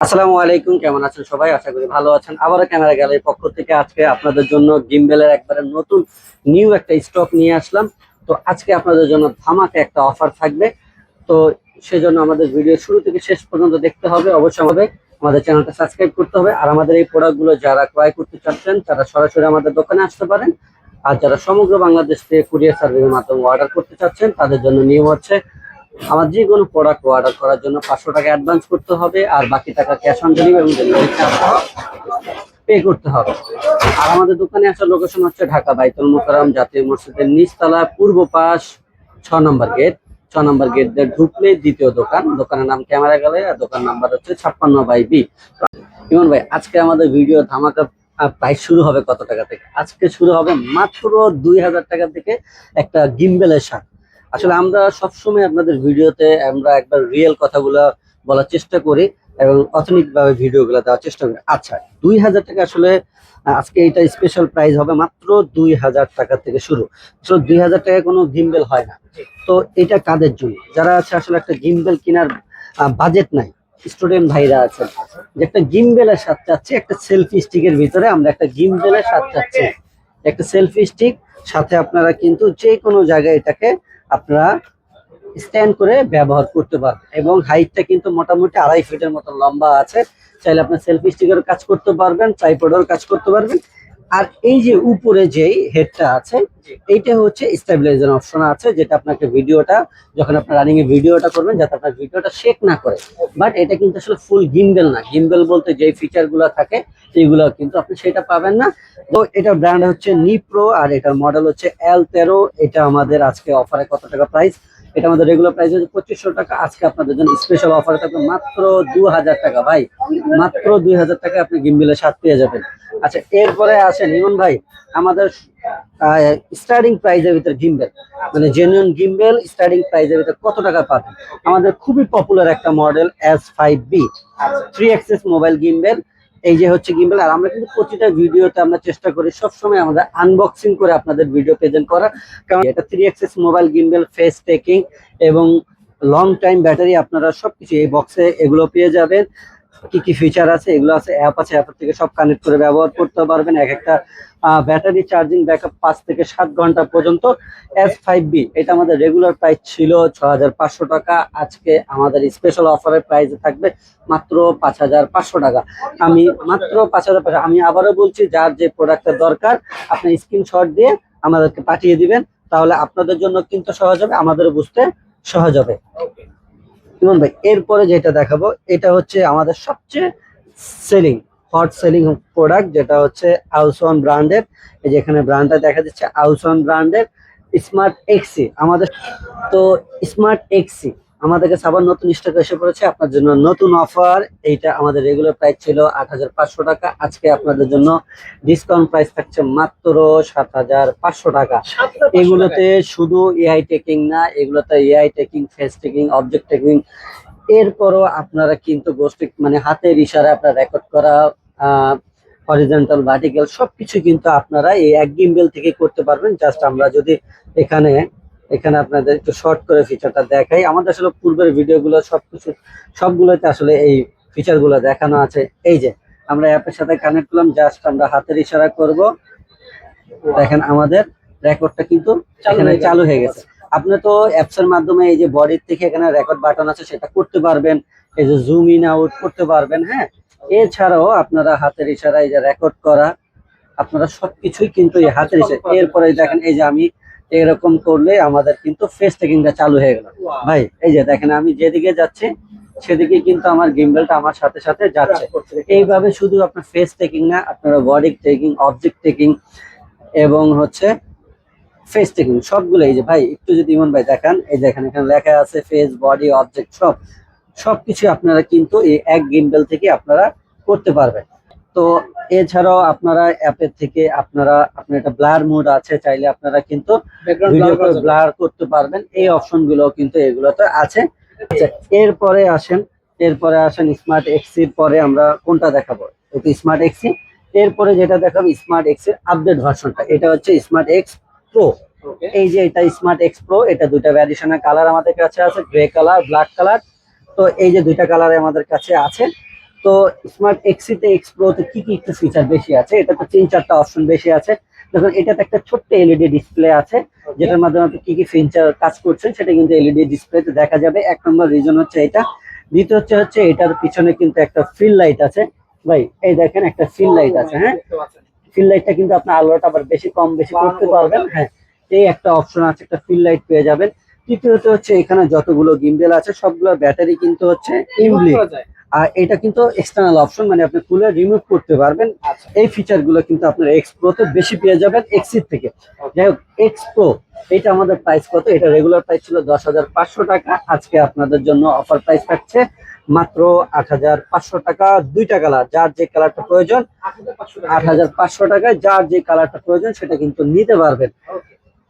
আসসালামু আলাইকুম, কেমন আছেন সবাই? আশা করি ভালো আছেন। আবারও ক্যামেরা গ্যালারির পক্ষ থেকে আজকে আপনাদের জন্য গিম্বেলের একবারে নতুন, নিউ একটা স্টক নিয়ে আসলাম। তো আজকে আপনাদের জন্য ধামাকে একটা অফার থাকবে। তো সেজন্য আমাদের ভিডিও শুরু থেকে শেষ পর্যন্ত দেখতে হবে। অবশ্যই আমাদের আমাদের চ্যানেলটা সাবস্ক্রাইব করতে হবে। আর আমাদের এই প্রোডাক্টগুলো যারা ক্রয় করতে চাচ্ছেন, তারা সরাসরি আমাদের দোকানে আসতে পারেন। আর যারা সমগ্র বাংলাদেশ থেকে কুরিয়ার সার্ভিসের মাধ্যমে অর্ডার করতে চাচ্ছেন, তাদের জন্য নিয়ম হচ্ছে আমার যে কোনো প্রোডাক্ট অর্ডার করার জন্য পাঁচশো টাকা অ্যাডভান্স করতে হবে আর বাকি টাকা ক্যাশ অন ডেলিভারি পে করতে হবে। আর আমাদের দোকানে আসার লোকেশন হচ্ছে ঢাকা বাইতুল মোকারম জাতীয় মসজিদের নিচতলা, পূর্ব পাশ, ছ নম্বর গেট ছ নম্বর গেট দিয়ে ঢুকলে দ্বিতীয় দোকান। দোকানের নাম ক্যামেরা গেলে আর দোকান নাম্বার হচ্ছে ছাপ্পান্ন বাই বি। ইমন ভাই, আজকে আমাদের ভিডিও ধামাকা প্রাইস শুরু হবে কত টাকা থেকে? আজকে শুরু হবে মাত্র দুই হাজার টাকা থেকে একটা গিম্বেলের সাথ। আসলে আমরা সবসময় আপনাদের ভিডিওতে আমরা একবার রিয়েল কথাগুলো বলার চেষ্টা করি এবং অথেন্টিক ভাবে ভিডিওগুলো দেওয়ার চেষ্টা করি। আচ্ছা দুই হাজার টাকা আসলে আজকে এটা স্পেশাল প্রাইস হবে মাত্র দুই হাজার টাকা থেকে শুরু। আসলে দুই হাজার টাকা কোনো গিম্বেল হয় না। তো এটা কাদের জন্য? যারা আছে আসলে একটা গিম্বেল কেনার বাজেট নাই। স্টুডেন্ট ভাইরা আছেন যে একটা গিম্বেলের সাথে চাচ্ছি একটা সেলফি স্টিকের ভিতরে আমরা একটা গিম্বেলের সাথে চাচ্ছি। একটা সেলফি স্টিক সাথে আপনারা কিন্তু যে কোনো জায়গায় এটাকে আপনারা স্ট্যান্ড করে ব্যবহার করতে পারবেন। এবং হাইটটা কিন্তু মোটামুটি আড়াই ফিটের মতো লম্বা আছে। চাইলে আপনার সেলফি স্টিকের কাজ করতে পারবেন ট্রাইপডের কাজ করতে পারবেন। আর এই যে উপরে যেই হেডটা আছে এইটা হচ্ছে স্টেবিলাইজার অপশন আছে যেটা আপনাকে ভিডিওটা যখন আপনার রানিং এ ভিডিওটা করবেন যাতে আপনার ভিডিওটা শেক না করে। বাট এটা কিন্তু আসলে ফুল গিম্বেল না। গিম্বেল বলতে যে ফিচারগুলো থাকে এইগুলো কিন্তু আপনি সেটা পাবেন না। তো এটার ব্র্যান্ড হচ্ছে নিপ্রো আর এটার মডেল হচ্ছে এল তেরো। এটা আমাদের আজকে অফারে কত টাকা প্রাইস এটা আমাদের রেগুলার প্রাইস হচ্ছে পঁচিশশো টাকা। আজকে আপনাদের জন্য স্পেশাল অফার থাকবে মাত্র দু হাজার টাকা। ভাই, মাত্র দুই হাজার টাকা আপনি গিম্বেলের সাথ পেয়ে যাবেন। আচ্ছা এরপরে আসেন ইমন ভাই, আমাদের স্টার্টিং প্রাইজের ভিতরে গিম্বেল। মানে জেনুইন গিম্বেল স্টার্টিং প্রাইজের ভিতরে কত টাকা পাবেন? আমাদের খুবই পপুলার একটা model S five B three axis mobile gimbal. এই যে হচ্ছে গিম্বেল, আর আমরা কিন্তু প্রতিটা ভিডিওতে আমরা চেষ্টা করি সবসময় আমাদের আনবক্সিং করে আপনাদের ভিডিও প্রেজেন্ট করার। কারণ এটা three axis mobile gimbal face tracking এবং লং টাইম ব্যাটারি আপনারা সবকিছু এই বক্সে এগুলো পেয়ে যাবেন। কি কি ফিচার আছে, এগুলো আছে অ্যাপ আছে অ্যাপ থেকে সব কানেক্ট করে ব্যবহার করতে পারবেন। এক একটা ব্যাটারি চার্জিং ব্যাকআপ পাঁচ থেকে সাত ঘণ্টা পর্যন্ত এস ফাইভ বি এটা আমাদের রেগুলার প্রাইস ছিল ছ হাজার পাঁচশো টাকা। আজকে আমাদের স্পেশাল অফারের প্রাইস থাকবে মাত্র পাঁচ হাজার পাঁচশো টাকা। আমি মাত্র পাঁচ হাজার পাঁচশো, আমি আবারও বলছি, যার যে প্রোডাক্টের দরকার, আপনি স্ক্রিনশট দিয়ে আমাদেরকে পাঠিয়ে দিবেন, তাহলে আপনাদের জন্য কিন্তু সহজ হবে, আমাদেরও বুঝতে সহজ হবে। ইমন ভাই, এরপরে যেটা দেখাবো, এটা হচ্ছে আমাদের সবচেয়ে সেলিং হট সেলিং প্রোডাক্ট যেটা হচ্ছে আউসন ব্র্যান্ডের এই যে এখানে ব্র্যান্ডটা দেখা যাচ্ছে আউসন ব্র্যান্ডের স্মার্ট এক্সি আমাদের তো স্মার্ট এক্সি আমাদের কাছে আবার নতুন স্টক এসে পড়েছে আপনার জন্য নতুন অফার এইটা আমাদের রেগুলার প্রাইস ছিল আট হাজার পাঁচশো টাকা। আজকে আপনাদের জন্য ডিসকাউন্ট প্রাইস থাকছে মাত্র সাত হাজার পাঁচশো টাকা। এগুলোতে শুধু এআই টেকিং না এগুলোতে AI tracking face tracking object tracking এরপরও আপনারা কিন্তু গোষ্ঠী মানে হাতের ইশারায় আপনার রেকর্ড করা হরিজেন্টাল ভার্টিক্যাল সবকিছু কিন্তু আপনারা এই এক গিম্বেল থেকে করতে পারবেন। জাস্ট আমরা যদি এখানে এখানে আপনাদের একটু শর্ট করে ফিচারটা দেখাই। আমাদের আসলে পূর্বের ভিডিওগুলো সবকিছু সবগুলোতে আসলে এই ফিচারগুলো দেখানো আছে। এই যে আমরা অ্যাপের সাথে কানেক্ট করলাম জাস্ট আমরা হাতের ইশারা করব। দেখেন আমাদের রেকর্ডটা কিন্তু এখানে চালু হয়ে গেছে। আপনি তো অ্যাপস এর মাধ্যমে এই যে বডির থেকে এখানে রেকর্ড বাটন আছে সেটা করতে পারবেন। এই যে জুম ইন আউট করতে পারবেন হ্যাঁ? এছাড়াও আপনারা হাতের ইশারা এই যে রেকর্ড করা আপনারা সবকিছুই কিন্তু এই হাতের ইশারা এরপরে দেখেন এই যে আমি এরকম করলে আমাদের কিন্তু ফেস টেকিংটা চালু হয়ে গেল। ভাই এই যে দেখেন আমি যেদিকে যাচ্ছি সেদিকে কিন্তু আমার গিম্বেলটা আমার সাথে সাথে যাচ্ছে। এইভাবে শুধু আপনার ফেস টেকিং না আপনারা বডি টেকিং অবজেক্ট টেকিং এবং হচ্ছে ফেস টেকিং সবগুলো এই যে ভাই একটু যদি ইমন ভাই দেখান এই দেখেন এখানে লেখা আছে ফেস বডি অবজেক্ট সব। সবকিছু আপনারা কিন্তু এই এক গিম্বেল থেকে আপনারা করতে পারবেন। তো এছাড়াও আপনারা অ্যাপের থেকে আপনারা আপনার একটা ব্লার মোড আছে চাইলে আপনারা কিন্তু ভিডিও ব্লার করতে পারবেন। এই অপশনগুলো কিন্তু এগুলোতে আছে। আচ্ছা, এরপরে আসেন এরপরে আসেন স্মার্ট এক্সির পরে আমরা কোনটা দেখাবো? এটা স্মার্ট এক্সি এরপরে যেটা দেখাবো স্মার্ট এক্সের আপডেট ভার্সনটা এটা হচ্ছে স্মার্ট এক্স প্রো এই যে এটা স্মার্ট এক্স প্রো এটা দুইটা ভ্যারিয়েশনের কালার আমাদের কাছে আছে গ্রে কালার ব্ল্যাক কালার তো এই যে দুইটা কালারে আমাদের কাছে আছে তো স্মার্ট এক্সিতে এক্সপ্লোতে কি কি একটু ফিচার বেশি আছে? এটা তো তিন চারটা অপশন বেশি আছে। দেখুন এটাতে একটা ছোট্ট এলইডি ডিসপ্লে আছে যেটার মাধ্যমে আপনি কি কি ফিচার কাজ করছেন সেটা কিন্তু এলইডি ডিসপ্লেতে দেখা যাবে। এক নম্বর রিজন হচ্ছে এটা। দ্বিতীয় হচ্ছে হচ্ছে এটার পিছনে কিন্তু একটা ফিল লাইট আছে। ভাই এই দেখেন একটা ফিল লাইট আছে হ্যাঁ? ফিল লাইটটা কিন্তু আপনার আলোটা আবার বেশি কম বেশি করতে পারবেন হ্যাঁ। এই একটা অপশন আছে একটা ফিল লাইট পেয়ে যাবেন। তৃতীয়ত হচ্ছে এখানে যতগুলো গিম্বেল আছে সবগুলো ব্যাটারি কিন্তু হচ্ছে ইমলি আর এটা কিন্তু এক্সটার্নাল অপশন মানে আপনি খুলে রিমুভ করতে পারবেন। এই ফিচারগুলো কিন্তু আপনার এক্স প্রোতে বেশি পেয়ে যাবেন এক্সির থেকে। যাই হোক এক্স প্রো এটা আমাদের প্রাইস কত? এটা রেগুলার প্রাইস ছিল দশ হাজার পাঁচশো টাকা। আজকে আপনাদের জন্য অফার প্রাইস থাকছে মাত্র আট হাজার পাঁচশো টাকা। দুইটা কালার যার যে কালারটা প্রয়োজন আট হাজার পাঁচশো টাকায় যার যে কালারটা প্রয়োজন সেটা কিন্তু নিতে পারবেন।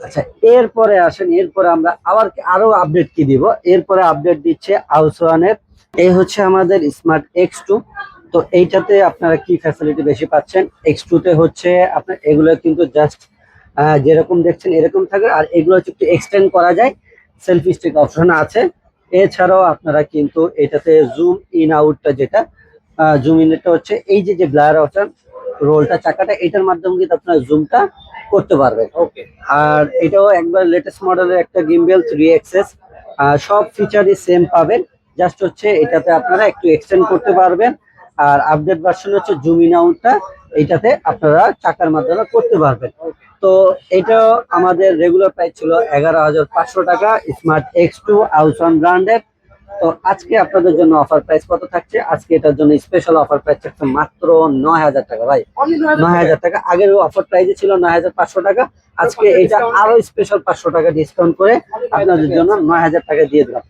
আচ্ছা এরপরে আসেন এরপরে আমরা আবার আরও আপডেট কি দিব? এরপরে আপডেট দিচ্ছে আউসওয়ানের এই হচ্ছে আমাদের স্মার্ট এক্স টু তো এইটাতে আপনারা কি ফ্যাসিলিটি বেশি পাচ্ছেন? এক্স টু তে হচ্ছে আপনার এগুলো কিন্তু জাস্ট যেরকম দেখছেন এরকম থাকে আর এগুলো হচ্ছে একটু এক্সটেন্ড করা যায়। সেলফি স্টিক অপশন আছে। এছাড়াও আপনারা কিন্তু এটাতে জুম ইন আউটটা যেটা জুম ইনটা হচ্ছে এই যে যে ব্লার অপশন রোলটা চাকাটা এটার মাধ্যমে কিন্তু আপনারা জুমটা করতে পারবেন। ওকে আর এটাও একবার লেটেস্ট মডেলের একটা গিম্বেল থ্রি এক্সেস সব ফিচারই সেম পাবেন। জাস্ট হচ্ছে এটাতে আপনারা একটু এক্সটেন্ড করতে পারবেন। আর আপডেট ভার্সন হচ্ছে জুম ইন আউটটা এইটাতে আপনারা চাকার মাধ্যমে করতে পারবেন। তো এটা আমাদের রেগুলার প্রাইস ছিল এগারো হাজার পাঁচশো টাকা স্মার্ট এক্স টু আউসন ব্র্যান্ডের তো আজকে আপনাদের জন্য অফার প্রাইস কত থাকছে? আজকে এটার জন্য স্পেশাল অফার প্রাইস থাকছে মাত্র নয় হাজার টাকা ভাই। নয় হাজার টাকা। আগের অফার প্রাইসে ছিল নয় হাজার পাঁচশো টাকা। আজকে এটা আরও স্পেশাল পাঁচশো টাকা ডিসকাউন্ট করে আপনাদের জন্য নয় হাজার টাকা দিয়ে দিলাম।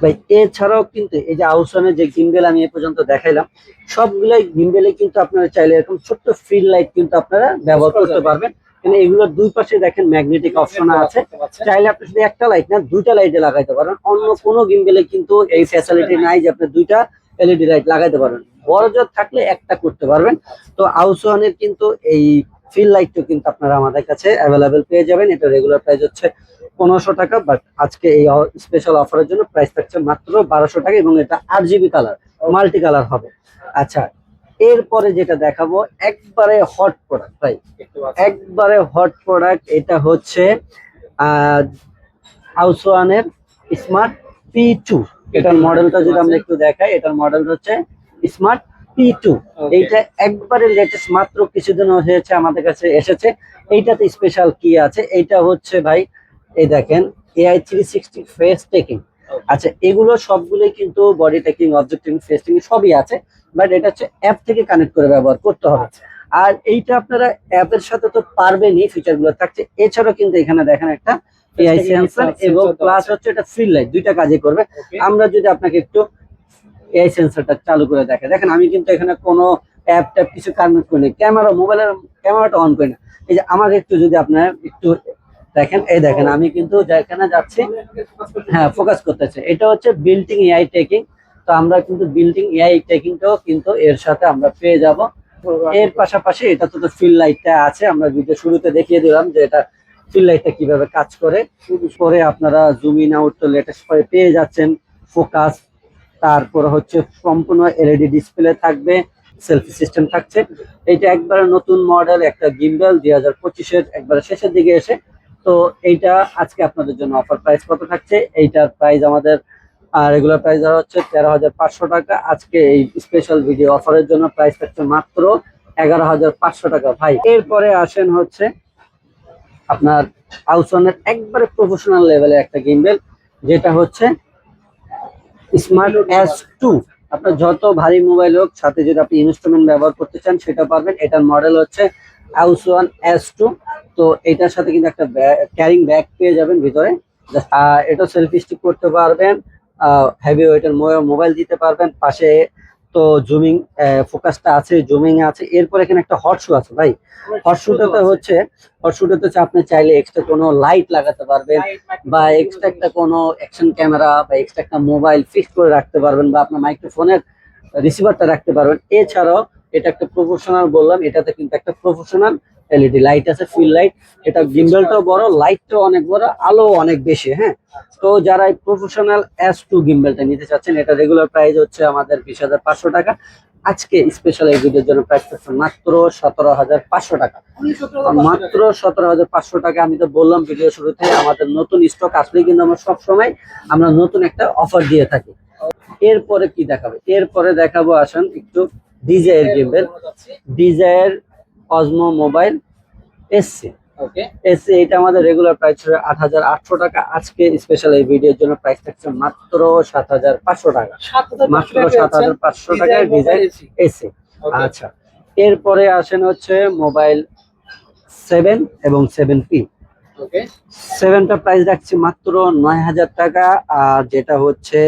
ভাই এছাড়াও কিন্তু এই যে আউসনের যে গিম্বেল আমি এ পর্যন্ত দেখাইলাম সবগুলাই গিম্বেলে কিন্তু আপনারা চাইলে এরকম ছোট্ট ফিল লাইট কিন্তু আপনারা ব্যবহার করতে পারবেন। কিন্তু এগুলোর দুই পাশে দেখেন ম্যাগনেটিক অপশন আছে। চাইলে আপনি শুধু একটা লাইট না দুইটা লাইটে লাগাইতে পারেন। অন্য কোনো গিম্বেলে কিন্তু এই ফ্যাসিলিটি নাই যে আপনি দুইটা এলইডি লাইট লাগাইতে পারবেন বড় জোর থাকলে একটা করতে পারবেন। তো আউসওয়ানের কিন্তু এই ফিল লাইটটা কিন্তু আপনারা আমাদের কাছে অ্যাভেলেবেল পেয়ে যাবেন। এটা রেগুলার প্রাইস হচ্ছে পনেরোশো টাকা বাট আজকে এই স্পেশাল অফারের জন্য প্রাইস থাকছে মাত্র বারোশো টাকা এবং এটা আট জিবি কালার মাল্টি কালার হবে। আচ্ছা এরপরে যেটা দেখাবো একবারে হট প্রোডাক্ট তাই একবারে হট প্রোডাক্ট এটা হচ্ছে আউসওয়ানের স্মার্ট পি টু এটার মডেলটা যদি আমরা একটু দেখাই এটার মডেল হচ্ছে স্মার্ট পি টু এইটা একবারে লেটেস্ট মাত্র কিছুদিন হয়েছে আমাদের কাছে এসেছে। এইটাতে স্পেশাল কি আছে। এইটা হচ্ছে ভাই এই দেখেন AI three sixty face tracking আচ্ছা এগুলো সবগুলোই কিন্তু body tracking objecting face tracking সবই আছে বাট এটা হচ্ছে অ্যাপ থেকে কানেক্ট করে ব্যবহার করতে হবে। আর এইটা আপনারা অ্যাপের সাথে তো পারবেনই ফিচারগুলো থাকছে। এছাড়াও কিন্তু এখানে দেখেন একটা এআই সেন্সর এবং প্লাস হচ্ছে এটা ফিল লাইট দুইটা কাজে করবে। আমরা যদি আপনাকে একটু এআই সেন্সরটা চালু করে দেখে দেখেন আমি কিন্তু এখানে কোনো অ্যাপ ট্যাপ কিছু কানেক্ট করি ক্যামেরা মোবাইলের ক্যামেরাটা অন করি না। এই যে আমাকে একটু যদি আপনার একটু দেখেন, এই দেখেন, আমি কিন্তু যেখানে যাচ্ছি হ্যাঁ ফোকাস করতেছে। এটা হচ্ছে বিল্ডিং এআই টেকিং তো আমরা কিন্তু বিল্ডিং এআই টেকিংটাও কিন্তু এর সাথে আমরা পেয়ে যাব। এর পাশাপাশি এটা তো তো ফিল লাইটটা আছে, আমরা ভিডিও শুরুতে দেখিয়ে দিলাম যে এটা ফিল লাইটটা কীভাবে কাজ করে। পরে আপনারা জুম ইন আউট তো লেটেস্ট করে পেয়ে যাচ্ছেন ফোকাস তারপর হচ্ছে সম্পূর্ণ এলইডি ডিসপ্লে থাকবে সেলফি সিস্টেম থাকছে। এটা একবারে নতুন মডেল একটা গিম্বেল দুই হাজার পঁচিশের, একবারে শেষের দিকে এসে তো এইটা আজকে আপনাদের জন্য অফার প্রাইস কত থাকছে? এইটার প্রাইস আমাদের রেগুলার প্রাইস দেওয়া হচ্ছে তেরো হাজার পাঁচশো টাকা। আজকে এই স্পেশাল ভিডিও অফারের জন্য প্রাইস থাকছে মাত্র এগারো হাজার পাঁচশো টাকা। ভাই, এরপরে আসেন হচ্ছে আপনার আউসনের একবারে প্রফেশনাল লেভেলের একটা গিম্বেল যেটা হচ্ছে স্মার্ট এস টু আপনার যত ভারী মোবাইল হোক, সাথে যদি আপনি ইনস্ট্রুমেন্ট ব্যবহার করতে চান, সেটা পারবেন। এটার মডেল হচ্ছে আউস ওয়ান এস টু তো এটার সাথে কিন্তু একটা ক্যারিং ব্যাগ পেয়ে যাবেন ভিতরে। এটা সেলফি স্টিক করতে পারবেন হেভি ওয়েটের মোবাইল দিতে পারবেন পাশে তো জুমিং ফোকাসটা আছে জুমিং আছে। এরপর এখানে একটা হট শু আছে ভাই। হট শুটাতে হচ্ছে হট শুটাতে হচ্ছে আপনি চাইলে এক্সট্রা কোনো লাইট লাগাতে পারবেন বা এক্সট্রা একটা কোনো অ্যাকশন ক্যামেরা বা এক্সট্রা একটা মোবাইল ফিক্স করে রাখতে পারবেন বা আপনার মাইক্রোফোনের রিসিভারটা রাখতে পারবেন। এছাড়াও এটা একটা প্রফেশনাল বললাম, এটাতে কিন্তু একটা প্রফেশনাল এলইডি লাইট আছে ফিল লাইট এটা গিম্বেলটাও বড় লাইটটাও অনেক বড় আলো অনেক বেশি হ্যাঁ? তো যারা এই প্রফেশনাল এস টু গিম্বেলটা নিতে চাচ্ছেন, এটা রেগুলার প্রাইস হচ্ছে আমাদের বিশ হাজার পাঁচশো টাকা। আজকে স্পেশাল এই ভিডিওর জন্য প্রাইস থাকছে মাত্র সতেরো হাজার পাঁচশো টাকা। মাত্র সতেরো হাজার পাঁচশো টাকা, আমি তো বললাম ভিডিও শুরুতে, আমাদের নতুন স্টক আসলেই কিন্তু আমরা সবসময় আমরা নতুন একটা অফার দিয়ে থাকি। এরপরে কি দেখাবে? এরপরে দেখাবো, আসেন একটু। DJI gimbal DJI Osmo Mobile SE SE এটা আমাদের রেগুলার প্রাইস ছিল আট হাজার আটশো টাকা। আজকে স্পেশাল এই ভিডিওর জন্য প্রাইস থাকছে মাত্র সাত হাজার পাঁচশো টাকা। মাত্র সাত হাজার পাঁচশো টাকায় ডিজাইন এসি আচ্ছা। এরপরে আসেন হচ্ছে মোবাইল সেভেন এবং সেভেন পি ওকে? সেভেনটা প্রাইস রাখছি মাত্র নয় হাজার টাকা আর যেটা হচ্ছে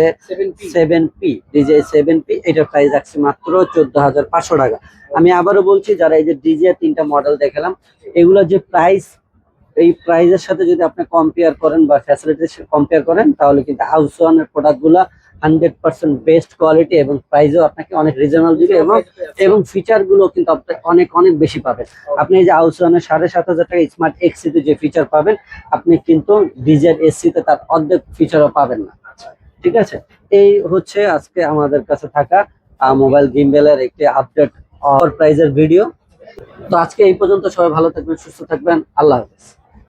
seven P DJI seven P এটার প্রাইস রাখছি মাত্র চোদ্দ হাজার পাঁচশো টাকা। আমি আবারও বলছি যারা এই যে ডিজে তিনটা মডেল দেখালাম এগুলো যে প্রাইস এই প্রাইসের সাথে যদি আপনি কম্পেয়ার করেন বা ফ্যাসিলিটি কম্পেয়ার করেন তাহলে কিন্তু হাউস ওয়ানের প্রোডাক্টগুলো হান্ড্রেড পার্সেন্ট বেস্ট কোয়ালিটি এবং প্রাইসও আপনাকে অনেক রিজনেবল দিবে এবং এবং ফিচারগুলো কিন্তু আপনি অনেক অনেক বেশি পাবেন। আপনি যে আউস ওয়ানের সাড়ে সাত হাজার টাকা স্মার্ট এক্সিতে যে ফিচার পাবেন, আপনি কিন্তু ডিজের এসিতে তার অর্ধেক ফিচারও পাবেন না। ঠিক আছে? এই হচ্ছে আজকে আমাদের কাছে থাকা মোবাইল গিম্বেলের একটি আপডেট অফার প্রাইজের ভিডিও তো আজকে এই পর্যন্ত সবাই ভালো থাকবেন, সুস্থ থাকবেন, আল্লাহ হাফেজ।